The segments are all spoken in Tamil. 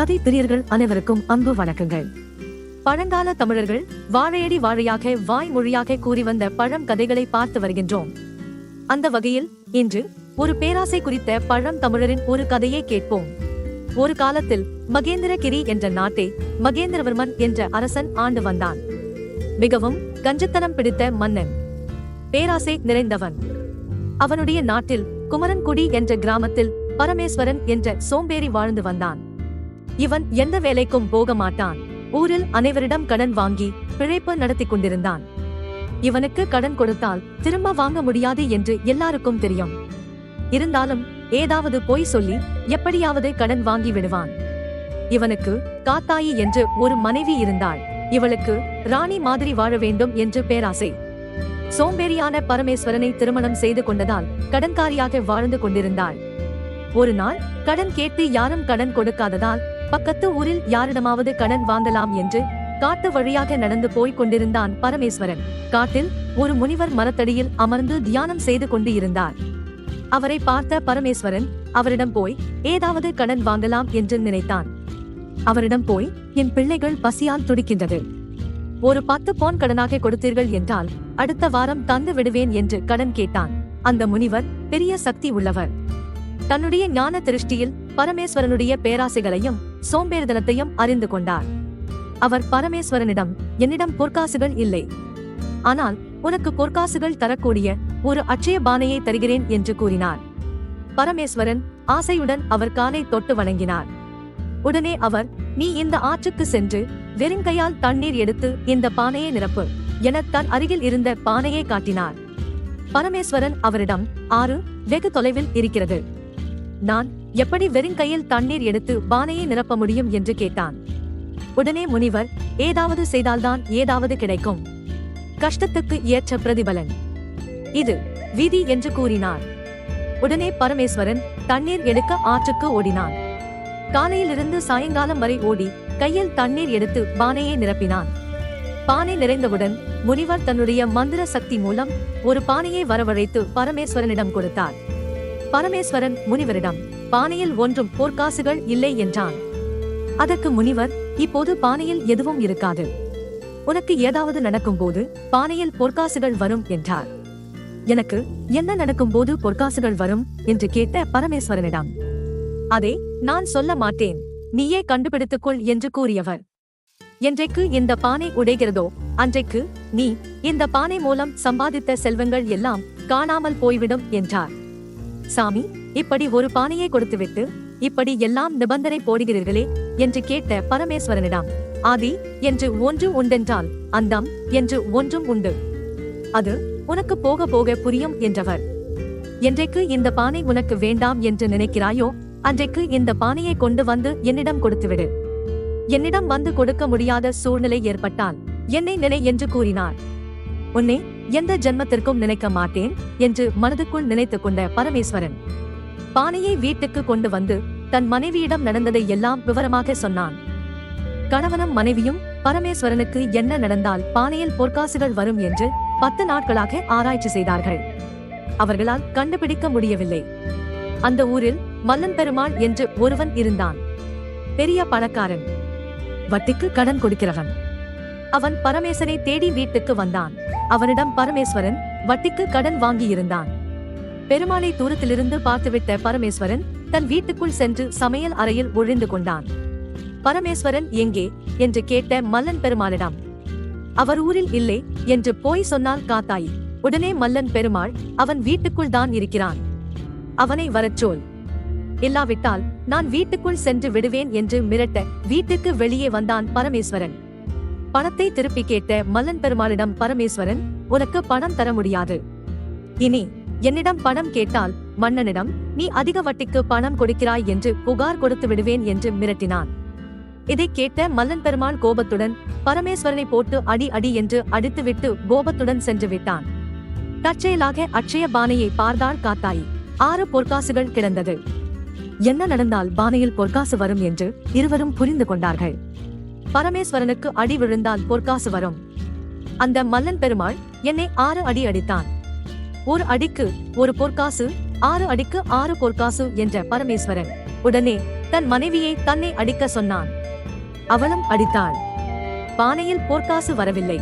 கதை பிரியர்கள் அனைவருக்கும் அன்பு வணக்கங்கள். பழங்கால தமிழர்கள் வாழையடி வாழையாக வாய்மொழியாக கூறி வந்த பழம் கதைகளை பார்த்து வருகின்றோம். அந்த வகையில் இன்று ஒரு பேராசை குறித்த பழம் தமிழரின் ஒரு கதையை கேட்போம். ஒரு காலத்தில் மகேந்திரகிரி என்ற நாட்டை மகேந்திரவர்மன் என்ற அரசன் ஆண்டு வந்தான். மிகவும் கஞ்சத்தனம் பிடித்த மன்னன். பேராசை நிறைந்தவன். அவனுடைய நாட்டில் குமரன்குடி என்ற கிராமத்தில் பரமேஸ்வரன் என்ற சோம்பேறி வாழ்ந்து வந்தான். இவன் எந்த வேலைக்கும் போக மாட்டான். ஊரில் அனைவரிடம் கடன் வாங்கி பிழைப்பு நடத்தி கொண்டிருந்தான். இவனுக்கு கடன் கொடுத்தால் திரும்ப வாங்க முடியாது என்று எல்லாருக்கும் தெரியும். இருந்தாலும் ஏதாவது போய் சொல்லி எப்படியாவது கடன் வாங்கி விடுவான். இவனுக்கு காத்தாயி என்று ஒரு மனைவி இருந்தாள். இவளுக்கு ராணி மாதிரி வாழ வேண்டும் என்று பேராசை. சோம்பேறியான பரமேஸ்வரனை திருமணம் செய்து கொண்டதால் கடன்காரியாக வாழ்ந்து கொண்டிருந்தாள். ஒரு நாள் கடன் கேட்டு யாரும் கடன் கொடுக்காததால் பக்கத்து ஊரில் யாரிடமாவது கடன் வாங்கலாம் என்று காட்டு வழியாக நடந்து போய்க் கொண்டிருந்தான் பரமேஸ்வரன். காட்டில் ஒரு முனிவர் மரத்தடியில் அமர்ந்து தியானம் செய்து கொண்டு இருந்தார் அவரை பார்த்த பரமேஸ்வரன் அவரிடம் போய் ஏதாவது கடன் வாங்கலாம் என்று நினைத்தான். அவரிடம் போய் என் பிள்ளைகள் பசியால் துடிக்கின்றது. ஒரு பத்து போன் கடனாக கொடுத்தீர்கள் என்றால் அடுத்த வாரம் தந்து விடுவேன் என்று கடன் கேட்டான். அந்த முனிவர் பெரிய சக்தி உள்ளவர். தன்னுடைய ஞான திருஷ்டியில் பரமேஸ்வரனுடைய பேராசைகளையும் சோம்பேறிதனத்தையும் அறிந்து கொண்டார். அவர் பரமேஸ்வரனிடம் என்னிடம் பொற்காசுகள் இல்லை. ஆனால் உனக்கு பொற்காசுகள் தரக்கூடிய ஒரு அட்சய பானையை தருகிறேன் என்று கூறினார். பரமேஸ்வரன் ஆசையுடன் அவர் காலை தொட்டு வணங்கினார். உடனே அவர் நீ இந்த ஆற்றுக்கு சென்று வெறுங்கையால் தண்ணீர் எடுத்து இந்த பானையை நிரப்பு என தன் அருகில் இருந்த பானையை காட்டினார். பரமேஸ்வரன் அவரிடம் ஆறு வெகு தொலைவில் இருக்கிறது. நான் எப்படி வெறுங்கையில் தண்ணீர் எடுத்து பானையை நிரப்ப முடியும் என்று கேட்டான். உடனே முனிவர் ஏதாவது செய்தால்தான் ஏதாவது கிடைக்கும். கஷ்டத்துக்கு ஏற்ற பிரதிபலன். இது விதி என்று கூறினார். உடனே பரமேஸ்வரன் தண்ணீர் எடுக்க ஆற்றுக்கு ஓடினான். காலையிலிருந்து சாயங்காலம் வரை ஓடி கையில் தண்ணீர் எடுத்து பானையை நிரப்பினான். பானை நிறைந்தவுடன் முனிவர் தன்னுடைய மந்திர சக்தி மூலம் ஒரு பானையை வரவழைத்து பரமேஸ்வரனிடம் கொடுத்தார். பரமேஸ்வரன் முனிவரிடம் பானையில் ஒன்றும் பொற்காசுகள் இல்லை என்றான். அதற்கு முனிவர் இப்போது பானையில் எதுவும் இருக்காது. உனக்கு ஏதாவது நடக்கும்போது பானையில் பொற்காசுகள் வரும் என்றார். எனக்கு என்ன நடக்கும்போது பொற்காசுகள் வரும்? என்று கேட்ட பரமேஸ்வரனிடம் அதை நான் சொல்ல மாட்டேன். நீயே கண்டுபிடித்துக்கொள் என்று கூறியவர். என்றைக்கு இந்த பானை உடைகிறதோ அன்றைக்கு நீ இந்த பானை மூலம் சம்பாதித்த செல்வங்கள் எல்லாம் காணாமல் போய்விடும் என்றார். சாமி இப்படி ஒரு பானையை கொடுத்துவிட்டு இப்படி எல்லாம் நிபந்தனை போடுகிறீர்களே என்று கேட்ட பரமேஸ்வரனிடம் ஆதி என்று ஒன்று உண்டென்றால் அந்தம் என்று ஒன்றும் உண்டு. அது உனக்கு போக போக புரியும் என்றவர். என்றைக்கு இந்த பானை உனக்கு வேண்டாம் என்று நினைக்கிறாயோ அன்றைக்கு இந்த பானையை கொண்டு வந்து என்னிடம் கொடுத்துவிடு. என்னிடம் வந்து கொடுக்க முடியாத சூழ்நிலை ஏற்பட்டால் என்னை நினை என்று கூறினார். உன்னை எந்த ஜென்மத்திற்கும் நினைக்க மாட்டேன் என்று மனதுக்குள் நினைத்துக் கொண்ட பரமேஸ்வரன். பானையை வீட்டுக்கு கொண்டு வந்து தன் மனைவியிடம் நடந்ததை எல்லாம் விவரமாக சொன்னான். கணவனும் மனைவியும் பரமேஸ்வரனுக்கு என்ன நடந்தால் பானையில் பொற்காசுகள் வரும் என்று பத்து நாட்களாக ஆராய்ச்சி செய்தார்கள். அவர்களால் கண்டுபிடிக்க முடியவில்லை. அந்த ஊரில் மல்லன் பெருமாள் என்று ஒருவன் இருந்தான். பெரிய பணக்காரன். வட்டிக்கு கடன் கொடுக்கிறவன். அவன் பரமேசனை தேடி வீட்டுக்கு வந்தான். அவனிடம் பரமேஸ்வரன் வட்டிக்கு கடன் வாங்கியிருந்தான். பெருமாளை தூரத்திலிருந்து பார்த்துவிட்ட பரமேஸ்வரன் தன் வீட்டுக்குள் சென்று சமையல் அறையில் ஒழிந்து கொண்டான். பரமேஸ்வரன் எங்கே? என்று கேட்ட மல்லன் பெருமாளிடம். அவர் ஊரில் இல்லை என்று போய் சொன்னால் காத்தாயி. உடனே மல்லன் பெருமாள் அவன் வீட்டுக்குள் தான் இருக்கிறான். அவனை வரச்சோல். இல்லாவிட்டால் நான் வீட்டுக்குள் சென்று விடுவேன் என்று மிரட்ட வீட்டுக்கு வெளியே வந்தான் பரமேஸ்வரன். பணத்தை திருப்பி கேட்ட மல்லன் பெருமாளிடம் பரமேஸ்வரன் உனக்கு பணம் தர முடியாது. இனி என்னிடம் பணம் கேட்டால் மன்னனிடம் நீ அதிக வட்டிக்கு பணம் கொடுக்கிறாய் என்று புகார் கொடுத்து விடுவேன் என்று மிரட்டினான். இதை கேட்ட மல்லன் பெருமாள் கோபத்துடன் பரமேஸ்வரனை போட்டு அடி அடி என்று அடித்துவிட்டு கோபத்துடன் சென்று விட்டான். தற்செயலாக அட்சய பானையை பார்த்தாள் காத்தாயி. ஆறு பொற்காசுகள் கிடந்தது. என்ன நடந்தால் பானையில் பொற்காசு வரும் என்று இருவரும் புரிந்து கொண்டார்கள். பரமேஸ்வரனுக்கு அடி விழுந்தால் பொற்காசு வரும். அந்த மல்லன் பெருமாள் என்னை ஆறு அடி அடித்தான். ஒரு அடிக்கு ஒரு பொற்காசு ஆறு அடிக்கு ஆறு பொற்காசு என்ற பரமேஸ்வரன் உடனே தன் மனைவியை தன்னை அடிக்க சொன்னான். அவளும் அடித்தாள். பானையில் பொற்காசு வரவில்லை.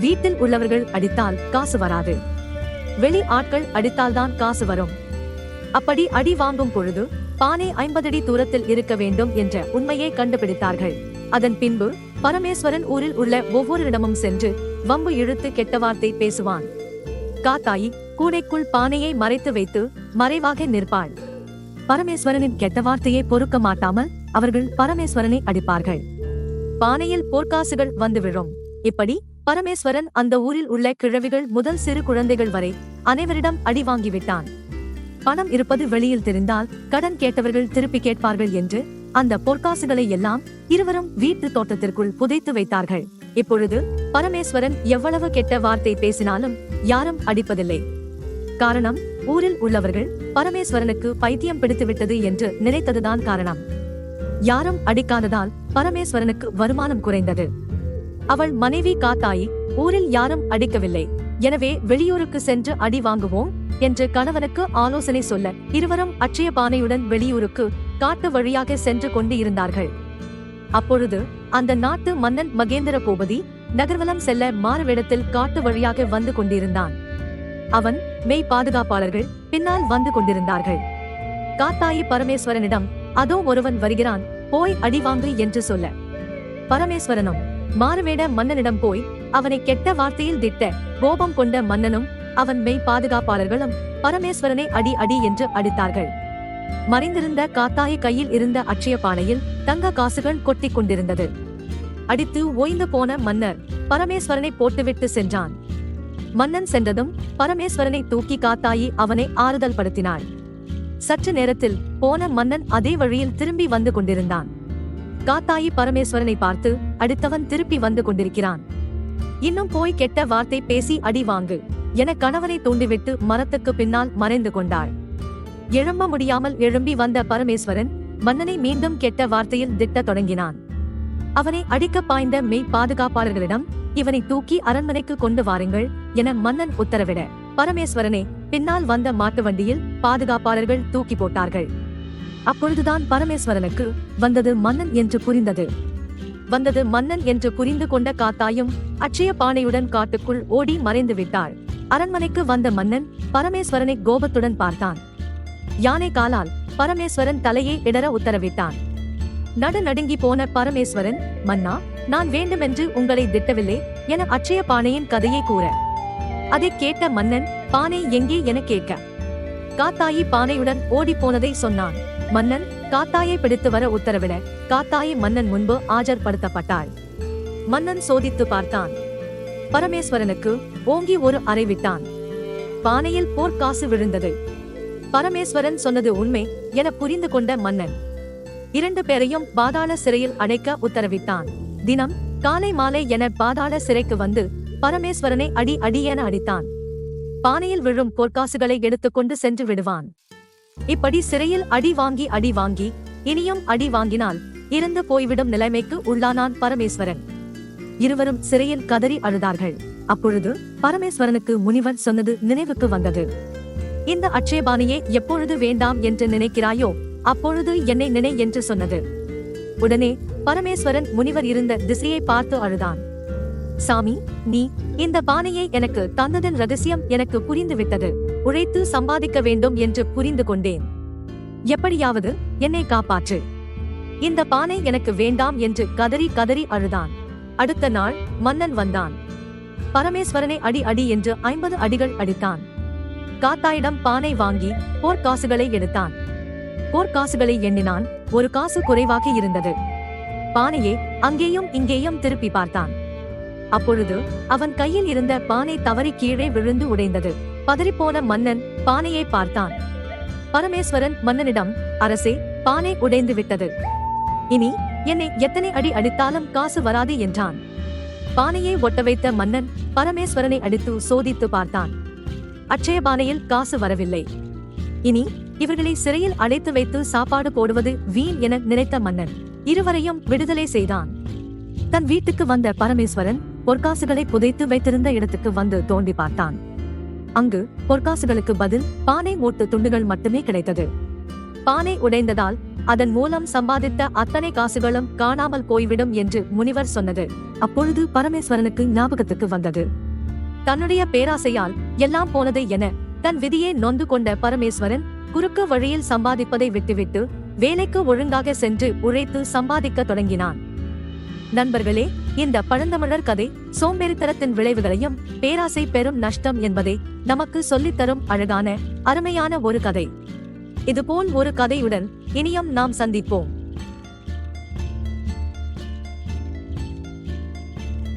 வீட்டில் உள்ளவர்கள் அடித்தால் காசு வராது. வெளி ஆட்கள் அடித்தால்தான் காசு வரும். அப்படி அடி வாங்கும் பொழுது பானை ஐம்பது அடி தூரத்தில் இருக்க வேண்டும் என்ற உண்மையை கண்டுபிடித்தார்கள். அதன் பின்பு பரமேஸ்வரன் ஊரில் உள்ள ஒவ்வொரு இடமும் சென்று வம்பு இழுத்து கெட்ட வார்த்தை பேசுவான். காத்தாயி கூடைக்குள் பானையை மறைத்து வைத்து மறைவாக நிற்பாள். பரமேஸ்வரனின் கெட்ட வார்த்தையை பொறுக்க மாட்டாமல் அவர்கள் பரமேஸ்வரனை அடிப்பார்கள். பானையில் போர்க்காசுகள் வந்து விழும். இப்படி பரமேஸ்வரன் அந்த ஊரில் உள்ள கிழவிகள் முதல் சிறு குழந்தைகள் வரை அனைவரிடம் அடி வாங்கிவிட்டான். பணம் இருப்பது வெளியில் தெரிந்தால் கடன் கேட்டவர்கள் திருப்பி கேட்பார்கள் என்று அந்த பொற்காசுகளை எல்லாம் இருவரும் வீட்டு தோட்டத்திற்குள் புதைத்து வைத்தார்கள். இப்பொழுது பரமேஸ்வரன் எவ்வளவு கெட்ட வார்த்தை பேசினாலும் யாரும் அடிப்பதில்லை. காரணம் ஊரில் உள்ளவர்கள் பரமேஸ்வரனுக்கு பைத்தியம் பிடித்துவிட்டது என்று நினைத்ததுதான் காரணம். யாரும் அடிக்காததால் பரமேஸ்வரனுக்கு வருமானம் குறைந்தது. அவள் மனைவி காத்தாயி ஊரில் யாரும் அடிக்கவில்லை. எனவே வெளியூருக்கு சென்று அடி வாங்குவோம் என்று கணவனுக்கு ஆலோசனை சொல்ல இருவரும் அட்சய பானையுடன் வெளியூருக்கு காட்டு வழியாக சென்று கொண்டு இருந்தார்கள் அப்பொழுது அந்த நாட்டு மன்னன் மகேந்திர கோபதி நகர்வலம் செல்ல மாறுவிடத்தில் காட்டு வழியாக வந்து கொண்டிருந்தான். அவன் மெய் பாதுகாப்பாளர்கள் பின்னால் வந்து கொண்டிருந்தார்கள். காத்தாயி பரமேஸ்வரனிடம் அதோ ஒருவன் வருகிறான் போய் அடி வாங்கு என்று சொல்ல. பரமேஸ்வரனும் மாறுவேட மன்னனிடம் போய் அவனை கெட்ட வார்த்தையில் திட்ட கோபம் கொண்ட மன்னனும் அவன் மெய் பாதுகாப்பாளர்களும் பரமேஸ்வரனை அடி அடி என்று அடித்தார்கள். மறைந்திருந்த காத்தாயி கையில் இருந்த அட்சய பானையில் தங்க காசுகள் கொட்டிக் கொண்டிருந்தது. அடித்து ஓய்ந்து போன மன்னர் பரமேஸ்வரனை போட்டுவிட்டு சென்றான். மன்னன் சென்றதும் பரமேஸ்வரனை தூக்கி காத்தாயி அவனை ஆறுதல் படுத்தினாள். சற்று நேரத்தில் போன மன்னன் அதே வழியில் திரும்பி வந்து கொண்டிருந்தான். காத்தாயி பரமேஸ்வரனை பார்த்து அடுத்தவன் திருப்பி வந்து கொண்டிருக்கிறான். இன்னும் போய் கெட்ட வார்த்தை பேசி அடி வாங்கு என கணவனை தூண்டிவிட்டு மரத்துக்கு பின்னால் மறைந்து கொண்டாள். எழும்ப முடியாமல் எழும்பி வந்த பரமேஸ்வரன் மன்னனை மீண்டும் கெட்ட வார்த்தையில் திட்டத் தொடங்கினான். அவனை அடிக்க பாய்ந்த மெய் பாதுகாப்பாளர்களிடம் இவனை தூக்கி அரண்மனைக்கு கொண்டு வாருங்கள் என மன்னன் உத்தரவிட பரமேஸ்வரனை பின்னால் வந்த மாட்டு வண்டியில் பாதுகாப்பாளர்கள் தூக்கி போட்டார்கள். அப்பொழுதுதான் பரமேஸ்வரனுக்கு வந்தது மன்னன் என்று புரிந்தது. வந்தது மன்னன் என்று புரிந்து கொண்ட காத்தாயும் அட்சய பானையுடன் காட்டுக்குள் ஓடி மறைந்து விட்டாள். அரண்மனைக்கு வந்த மன்னன் பரமேஸ்வரனை கோபத்துடன் பார்த்தான். யானை காலால் பரமேஸ்வரன் தலையை இடற உத்தரவிட்டான். நடு நடுங்கி போன பரமேஸ்வரன் மன்னா நான் வேண்டுமென்று உங்களை திட்டவில்லை என அட்சய பானையின் கதையை கூற. அதை கேட்ட மன்னன் பானை எங்கே? என கேட்க. காத்தாயி பானையுடன் ஓடி போனதை சொன்னான். மன்னன் காத்தாயை பிடித்து வர உத்தரவிட. காத்தாயி மன்னன் முன்பு ஆஜர்படுத்தப்பட்டாள். மன்னன் சோதித்து பார்த்தான். பரமேஸ்வரனுக்கு ஓங்கி ஒரு அறை விட்டான். பானையில் போர்க்காசு விழுந்தது. பரமேஸ்வரன் சொன்னது உண்மை என புரிந்து கொண்ட மன்னன். இரண்டு பேரையும் பாதாள சிறையில் அடைக்க உத்தரவிட்டான். தினம் காலை மாலை என பாதாள சிறைக்கு வந்து பரமேஸ்வரனை அடி அடி என அடித்தான். பானையில் விழும் பொற்காசுகளை எடுத்துக்கொண்டு சென்று விடுவான். இப்படி சிறையில் அடி வாங்கி அடி வாங்கி இனியும் அடி வாங்கினால் இறந்து போய்விடும் நிலைமைக்கு உள்ளானான் பரமேஸ்வரன். இருவரும் சிறையில் கதறி அழுதார்கள். அப்பொழுது பரமேஸ்வரனுக்கு முனிவன் சொன்னது நினைவுக்கு வந்தது. இந்த அட்சயபாணியை எப்பொழுது வேண்டாம் என்று நினைக்கிறாயோ அப்பொழுது என்னை நினை என்று சொன்னது. உடனே பரமேஸ்வரன் முனிவர் இருந்த திசையை பார்த்து அழுதான். சாமி நீ இந்த பானையை எனக்கு தந்ததன் ரகசியம் எனக்கு புரிந்துவிட்டது. உழைத்து சம்பாதிக்க வேண்டும் என்று புரிந்து கொண்டேன். எப்படியாவது என்னை காப்பாற்று. இந்த பானை எனக்கு வேண்டாம் என்று கதறி கதறி அழுதான். அடுத்த நாள் மன்னன் வந்தான். பரமேஸ்வரனை அடி அடி என்று ஐம்பது அடிகள் அடித்தான். காத்தாயிடம் பானை வாங்கி போர்க்காசுகளை எடுத்தான். போர்க்காசுகளை எண்ணினான். ஒரு காசு குறைவாக இருந்தது. பானையை அங்கேயும் இங்கேயும் திருப்பி பார்த்தான். அப்பொழுது அவன் கையில் இருந்த பானை தவறி கீழே விழுந்து உடைந்தது. பதறிப்போன மன்னன் பானையை பார்த்தான். பரமேஸ்வரன் மன்னனிடம் அரசே பானை உடைந்து விட்டது. இனி என்னை எத்தனை அடி அடித்தாலும் காசு வராது என்றான். பானையை ஒட்ட வைத்த மன்னன் பரமேஸ்வரனை அடித்து சோதித்து பார்த்தான். அட்சயபானையில் காசு வரவில்லை. இனி இவர்களை சிறையில் அடைத்து வைத்து சாப்பாடு போடுவது வீண் என நினைத்த மன்னன் இருவரையும் விடுதலை செய்தான். தன் வீட்டுக்கு வந்த பரமேஸ்வரன் பொற்காசுகளை புதைத்து வைத்திருந்த இடத்துக்கு வந்து தோண்டி பார்த்தான். அங்கு பொற்காசுகளுக்கு பதில் பானை மூட்டு துண்டுகள் மட்டுமே கிடைத்தது. பானை உடைந்ததால் அதன் மூலம் சம்பாதித்த அத்தனை காசுகளும் காணாமல் போய்விடும் என்று முனிவர் சொன்னது அப்பொழுது பரமேஸ்வரனுக்கு ஞாபகத்துக்கு வந்தது. தன்னுடைய பேராசையால் எல்லாம் போனது என தன் விதியை நொந்து கொண்ட பரமேஸ்வரன் குறுக்கு வழியில் சம்பாதிப்பதை விட்டுவிட்டு வேலைக்கு ஒழுங்காக சென்று உழைத்து சம்பாதிக்க தொடங்கினான். நண்பர்களே இந்த பழந்தமிழர் கதை சோம்பேறித்தனத்தின் விளைவுகளையும் பேராசை பெரும் நஷ்டம் என்பதை நமக்கு சொல்லித்தரும் அழகான அருமையான ஒரு கதை. இதுபோல் ஒரு கதையுடன் இனியும் நாம் சந்திப்போம்.